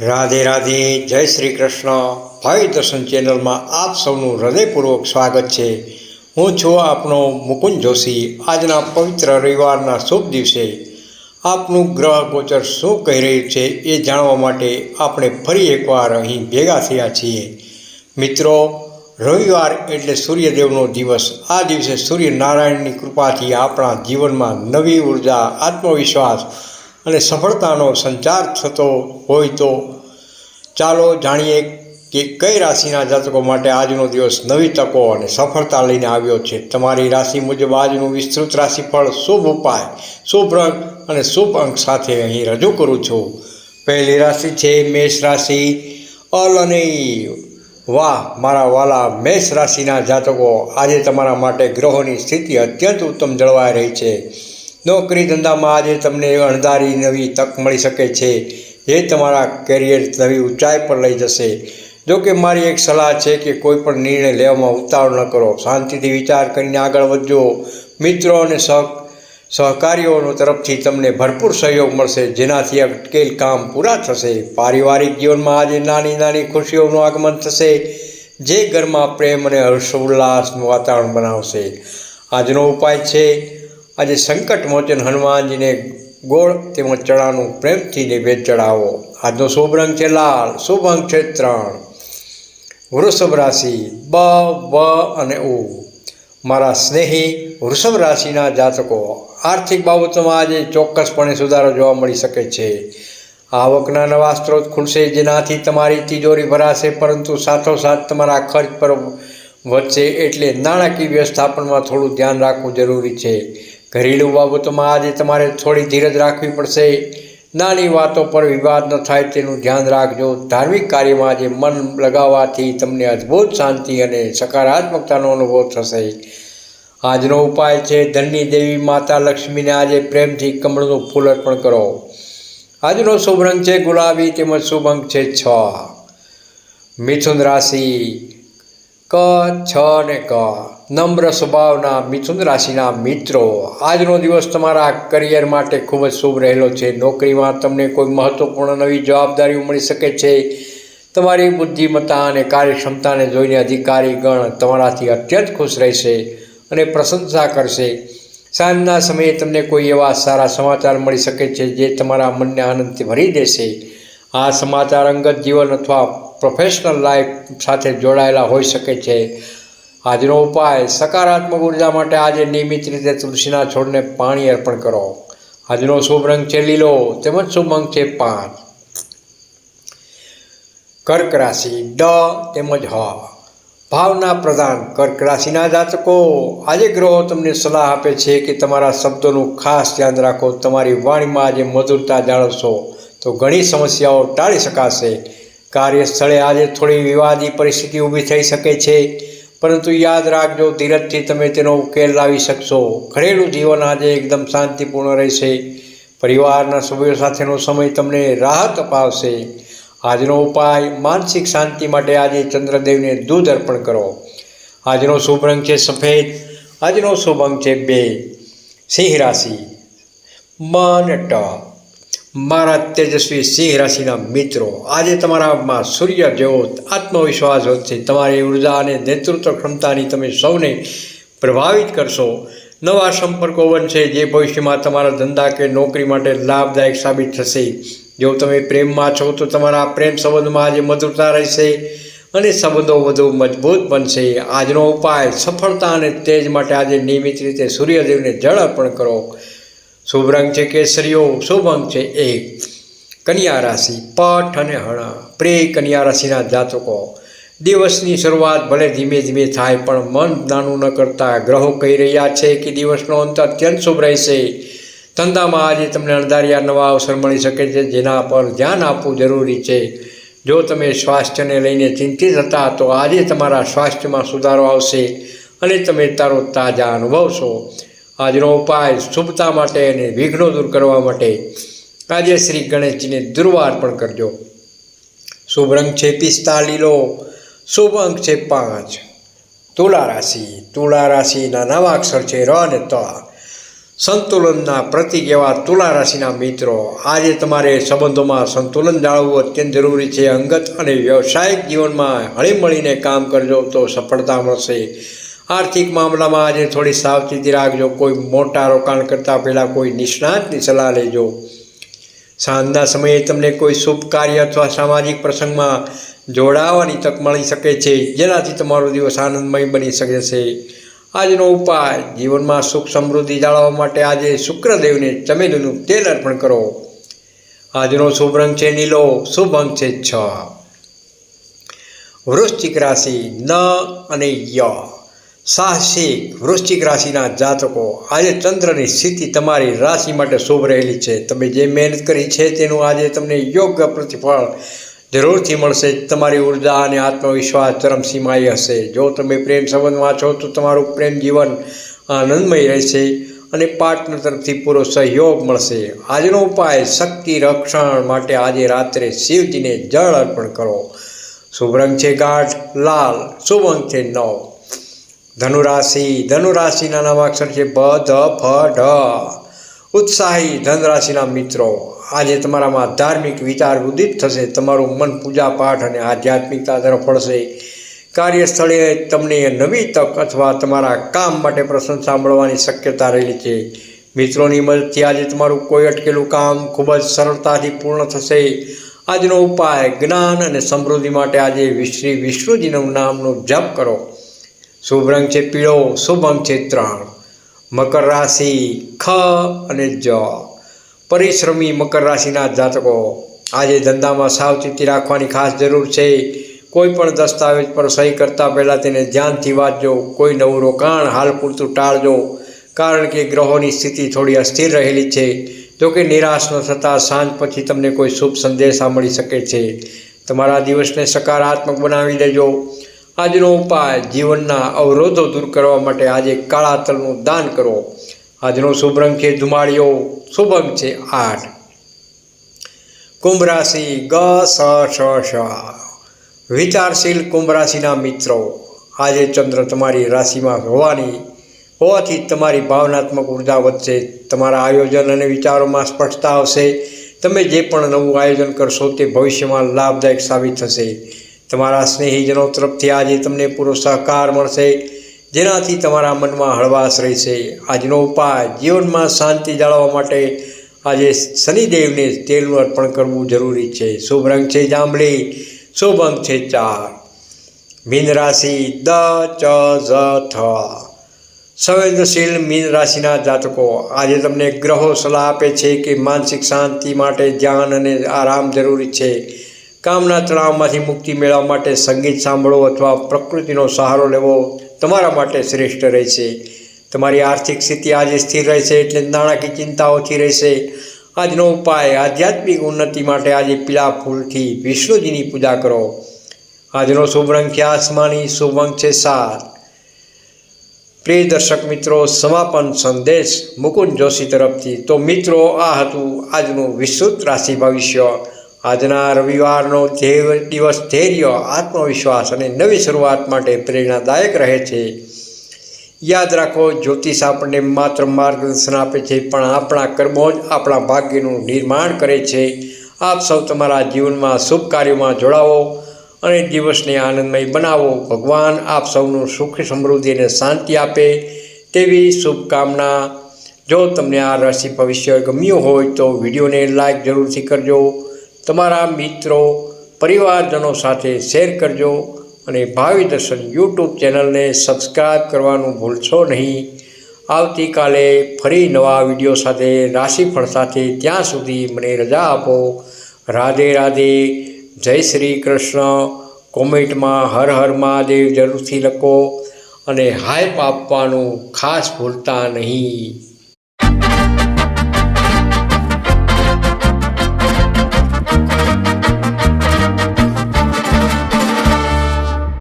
રાધે રાધે, જય શ્રી કૃષ્ણ. ભાઈ દર્શન ચેનલમાં આપ સૌનું હૃદયપૂર્વક સ્વાગત છે. હું છું આપનો મુકુંદ જોશી. આજના પવિત્ર રવિવારના શુભ દિવસે આપનું ગ્રહ ગોચર શું કહી રહ્યું છે એ જાણવા માટે આપણે ફરી એકવાર અહીં ભેગા થયા છીએ. મિત્રો, રવિવાર એટલે સૂર્યદેવનો દિવસ. આ દિવસે સૂર્યનારાયણની કૃપાથી આપણા જીવનમાં નવી ઊર્જા, આત્મવિશ્વાસ અને સફળતાનો સંચાર થતો હોય તો ચાલો જાણીએ કે કઈ રાશિના જાતકો માટે આજનો દિવસ નવી તકો અને સફળતા લઈને આવ્યો છે. તમારી રાશિ મુજબ આજનું વિસ્તૃત રાશિફળ શુભ ઉપાય, શુભ રંગ અને શુભ અંક સાથે અહીં રજૂ કરું છું. પહેલી રાશિ છે મેષ રાશિ. અલ અને વાહ, મારા વાલા મેષ રાશિના જાતકો, આજે તમારા માટે ગ્રહોની સ્થિતિ અત્યંત ઉત્તમ જળવાઈ રહી છે. નોકરી ધંધામાં આજે તમને અણધારી નવી તક મળી શકે છે, જે તમારા કેરિયર નવી ઊંચાઈ પર લઈ જશે. જો કે મારી એક સલાહ છે કે કોઈ પણ નિર્ણય લેવામાં ઉતાવળ ન કરો. શાંતિથી વિચાર કરીને આગળ વધજો. મિત્રો અને સહ, સહકારીઓનો તરફથી તમને ભરપૂર સહયોગ મળશે, જેનાથી અટકેલ કામ પૂરા થશે. પારિવારિક જીવનમાં આજે નાની નાની ખુશીઓનું આગમન થશે, જે ઘરમાં પ્રેમ અને હર્ષોલ્લાસનું વાતાવરણ બનાવશે. આજનો ઉપાય છે આજે સંકટ મોચન હનુમાનજીને ગોળ તેમજ ચણાનું પ્રેમથી નિવેદ ચડાવો. આજનો શુભ રંગ છે લાલ, શુભ અંક છે ત્રણ. વૃષભ રાશિ, બ, વ અને ઉ. મારા સ્નેહી વૃષભ રાશિના જાતકો, આર્થિક બાબતોમાં આજે ચોક્કસપણે સુધારો જોવા મળી શકે છે. આવકના નવા સ્ત્રોત ખુલશે, જેનાથી તમારી તિજોરી ભરાશે, પરંતુ સાથોસાથ તમારા ખર્ચ પર વધશે, એટલે નાણાકીય વ્યવસ્થાપનમાં થોડું ધ્યાન રાખવું જરૂરી છે. ઘરેલું બાબતોમાં આજે તમારે થોડી ધીરજ રાખવી પડશે. નાની વાતો પર વિવાદ ન થાય તેનું ધ્યાન રાખજો. ધાર્મિક કાર્યમાં આજે મન લગાવવાથી તમને અદ્ભુત શાંતિ અને સકારાત્મકતાનો અનુભવ થશે. આજનો ઉપાય છે, ધનની દેવી માતા લક્ષ્મીને આજે પ્રેમથી કમળનું ફૂલ અર્પણ કરો. આજનો શુભ રંગ છે ગુલાબી તેમજ શુભ અંક છે છ. મિથુન રાશિ ક, છ ને ક. નમ્ર સ્વભાવના મિથુન રાશિના મિત્રો, આજનો દિવસ તમારા કરિયર માટે ખૂબ જ શુભ રહેલો છે. નોકરીમાં તમને કોઈ મહત્ત્વપૂર્ણ નવી જવાબદારીઓ મળી શકે છે. તમારી બુદ્ધિમત્તા અને કાર્યક્ષમતાને જોઈને અધિકારીગણ તમારાથી અત્યંત ખુશ રહેશે અને પ્રશંસા કરશે. સાંજના સમયે તમને કોઈ એવા સારા સમાચાર મળી શકે છે જે તમારા મનને આનંદથી ભરી દેશે. આ સમાચાર અંગત જીવન અથવા પ્રોફેશનલ લાઈફ સાથે જોડાયેલા હોઈ શકે છે. આજનો ઉપાય, સકારાત્મક ઊર્જા માટે આજે નિયમિત રીતે તુલસીના છોડને પાણી અર્પણ કરો. આજનો શુભ રંગ છે લીલો, તેમજ શુભ અંક છે પાંચ. કર્ક રાશિ, ડ તેમજ હ. ભાવના પ્રધાન, કર્ક રાશિના જાતકો, આજે ગ્રહો તમને સલાહ આપે છે કે તમારા શબ્દોનું ખાસ ધ્યાન રાખો, તમારી વાણીમાં આજે મધુરતા જાળવશો. તો ઘણી સમસ્યાઓ ટાળી શકાશે. કાર્યસ્થળે આજે થોડી વિવાદી પરિસ્થિતિ ઊભી થઈ શકે છે. પરંતુ યાદ રાખજો, ધીરજથી તમે તેનો ઉકેલ લાવી શકશો. ઘરેલું જીવન આજે એકદમ શાંતિપૂર્ણ રહેશે. પરિવારના સભ્યો સાથેનો સમય તમને રાહત અપાવશે. આજનો ઉપાય, માનસિક શાંતિ માટે આજે ચંદ્રદેવને દૂધ અર્પણ કરો. આજનો શુભ રંગ છે સફેદ, આજનો શુભ અંક છે બે. સિંહ રાશિ. મન ટ મારા તેજસ્વી સિંહ રાશિના મિત્રો, આજે તમારામાં સૂર્ય જેવો આત્મવિશ્વાસ વધશે તમારી ઊર્જા અને નેતૃત્વ ક્ષમતાની તમે સૌને પ્રભાવિત કરશો. નવા સંપર્કો બનશે, જે ભવિષ્યમાં તમારા ધંધા કે નોકરી માટે લાભદાયક સાબિત થશે. જો તમે પ્રેમમાં છો, તો તમારા પ્રેમ સંબંધમાં આજે મધુરતા રહેશે અને સંબંધો વધુ મજબૂત બનશે. આજનો ઉપાય સફળતા અને તેજ માટે આજે નિયમિત રીતે સૂર્યદેવને જળ અર્પણ કરો. શુભ રંગ છે કેસરીઓ શુભ અંક છે એક કન્યા રાશિ, પઠ અને હણા પ્રે કન્યા રાશિના જાતકો, દિવસની શરૂઆત ભલે ધીમે ધીમે થાય, પણ મન નાનું ન કરતા ગ્રહો કહી રહ્યા છે કે દિવસનો અંત અત્યંત શુભ રહેશે. ધંધામાં આજે તમને અણધાર્યા નવા અવસર મળી શકે છે, જેના પર ધ્યાન આપવું જરૂરી છે. જો તમે સ્વાસ્થ્યને લઈને ચિંતિત હતા, તો આજે તમારા સ્વાસ્થ્યમાં સુધારો આવશે અને તમે તારો તાજા અનુભવશો. આજનો ઉપાય શુભતા માટે અને વિઘ્નો દૂર કરવા માટે આજે શ્રી ગણેશજીને દુર્વા અર્પણ કરજો. શુભ રંગ છે પિસ્તા લીલો, શુભ અંક છે પાંચ. તુલા રાશિ, તુલા રાશિના નવા અક્ષર છે ર અને ત. સંતુલનના પ્રતિક એવા તુલા રાશિના મિત્રો, આજે તમારે સંબંધોમાં સંતુલન જાળવવું અત્યંત જરૂરી છે. અંગત અને વ્યવસાયિક જીવનમાં હળીમળીને કામ કરજો તો સફળતા મળશે. આર્થિક મામલામાં આજે થોડી સાવચેતી રાખજો. કોઈ મોટા રોકાણ કરતાં પહેલાં કોઈ નિષ્ણાતની સલાહ લેજો. સાંજના સમયે તમને કોઈ શુભ કાર્ય અથવા સામાજિક પ્રસંગમાં જોડાવાની તક મળી શકે છે, જેનાથી તમારો દિવસ આનંદમય બની શકે છે. આજનો ઉપાય, જીવનમાં સુખ સમૃદ્ધિ જાળવવા માટે આજે શુક્રદેવને ચમેલીનું તેલ અર્પણ કરો. આજનો શુભ રંગ છે નીલો, શુભ અંક છે છ. વૃશ્ચિક રાશિ ન અને ય. સાહસિક વૃશ્ચિક રાશિના જાતકો, આજે ચંદ્રની સ્થિતિ તમારી રાશિ માટે શુભ રહેલી છે. તમે જે મહેનત કરી છે તેનું આજે તમને યોગ્ય પ્રતિફળ જરૂરથી મળશે. તમારી ઊર્જા અને આત્મવિશ્વાસ ચરમસીમાએ હશે. જો તમે પ્રેમ સંબંધમાં છો, તો તમારું પ્રેમ જીવન આનંદમય રહેશે અને પાર્ટનર તરફથી પૂરો સહયોગ મળશે. આજનો ઉપાય શક્તિ રક્ષણ માટે આજે રાત્રે શિવજીને જળ અર્પણ કરો. શુભ રંગ છે ગાઢ, લાલ. શુભ અંક છે નવ. ધનુરાશિ, ધનુરાશિના નામાક્ષર છે બ, ધ, ફ, ઢ. ઉત્સાહી ધનરાશિના મિત્રો, આજે તમારામાં ધાર્મિક વિચાર ઉદિત થશે, તમારું મન પૂજા પાઠ અને આધ્યાત્મિકતા તરફ વળશે. કાર્યસ્થળે તમને નવી તક અથવા તમારા કામ માટે પ્રશંસા મળવાની શક્યતા રહેલી છે. મિત્રોની મદદથી આજે તમારું કોઈ અટકેલું કામ ખૂબ જ સરળતાથી પૂર્ણ થશે. આજનો ઉપાય જ્ઞાન અને સમૃદ્ધિ માટે આજે શ્રી વિષ્ણુજીનું નામનું જપ કરો. શુભ રંગ છે પીળો શુભ અંક છે ત્રણ. મકર રાશિ ખ અને જ. પરિશ્રમી મકર રાશિના જાતકો, આજે ધંધામાં સાવચેતી રાખવાની ખાસ જરૂર છે. કોઈ પણ દસ્તાવેજ પર સહી કરતાં પહેલાં તેને ધ્યાનથી વાંચજો. કોઈ નવું રોકાણ હાલ પૂરતું ટાળજો. કારણ કે ગ્રહોની સ્થિતિ થોડી અસ્થિર રહેલી છે. જોકે નિરાશ ન થતાં સાંજ પછી તમને કોઈ શુભ સંદેશા મળી શકે છે. તમારા દિવસને સકારાત્મક બનાવી દેજો. આજનો ઉપાય જીવનના અવરોધો દૂર કરવા માટે આજે કાળા તલનું દાન કરો. આજનો શુભ રંગ છે ધુમાડીઓ, શુભ અંક છે આઠ. કુંભ રાશિ ગ, સ, શ શ. વિચારશીલ કુંભ રાશિના મિત્રો, આજે ચંદ્ર તમારી રાશિમાં હોવાની, હોવાથી તમારી ભાવનાત્મક ઊર્જા વધશે, તમારા આયોજન અને વિચારોમાં સ્પષ્ટતા આવશે. તમે જે પણ નવું આયોજન કરશો તે ભવિષ્યમાં લાભદાયક સાબિત થશે. તમારા સ્નેહીજનો તરફથી આજે તમને પૂરો સહકાર મળશે. જેનાથી તમારા મનમાં હળવાશ રહેશે. આજનો ઉપાય જીવનમાં શાંતિ જાળવવા માટે આજે શનિદેવને તેલનું અર્પણ કરવું જરૂરી છે. શુભ રંગ છે જાંબલી, શુભ અંક છે ચાર. મીન રાશિ દ, ચ, ઝ થ સંવેદનશીલ મીન રાશિના જાતકો, આજે તમને ગ્રહો સલાહ આપે છે કે માનસિક શાંતિ માટે ધ્યાન અને આરામ જરૂરી છે. કામના તણાવમાંથી મુક્તિ મેળવવા માટે સંગીત સાંભળો અથવા પ્રકૃતિનો સહારો લેવો તમારા માટે શ્રેષ્ઠ રહેશે. તમારી આર્થિક સ્થિતિ આજે સ્થિર રહેશે એટલે નાણાકીય ચિંતા ઓછી રહેશે. આજનો ઉપાય, આધ્યાત્મિક ઉન્નતિ માટે આજે પીળા ફૂલથી વિષ્ણુજીની પૂજા કરો. આજનો શુભ રંગ છે આસમાની શુભ અંક છે સાત. પ્રિય દર્શક મિત્રો, સમાપન સંદેશ મુકુંદ જોશી તરફથી. તો મિત્રો, આ હતું આજનું વિસ્તૃત રાશિ ભવિષ્ય. આજના રવિવારનો દિવસ ધૈર્ય આત્મવિશ્વાસ અને નવી શરૂઆત માટે પ્રેરણાદાયક રહે છે. યાદ રાખો, જ્યોતિષ આપણને માત્ર માર્ગદર્શન આપે છે, પણ આપણા કર્મો જ આપણા ભાગ્યનું નિર્માણ કરે છે. આપ સૌ તમારા જીવનમાં શુભ કાર્યોમાં જોડાવો અને દિવસને આનંદમય બનાવો. ભગવાન આપ સૌનું સુખ સમૃદ્ધિ અને શાંતિ આપે તેવી શુભકામના. જો તમને આ રાશિ ભવિષ્ય ગમ્યું હોય તો વિડીયોને લાઈક જરૂરથી કરજો. તમારા મિત્રો, પરિવારજનો સાથે શેર કરજો અને ભાવિ દર્શન યુટ્યુબ ચેનલને સબસ્ક્રાઈબ કરવાનું ભૂલશો નહીં. આવતીકાલે ફરી નવા વીડિયો સાથે રાશિફળ સાથે ત્યાં સુધી મને રજા આપો. રાધે રાધે, જય શ્રી કૃષ્ણ. કોમેન્ટમાં હર હર મહાદેવ જરૂરથી લખો અને હાઈપ આપવાનું ખાસ ભૂલતા નહીં.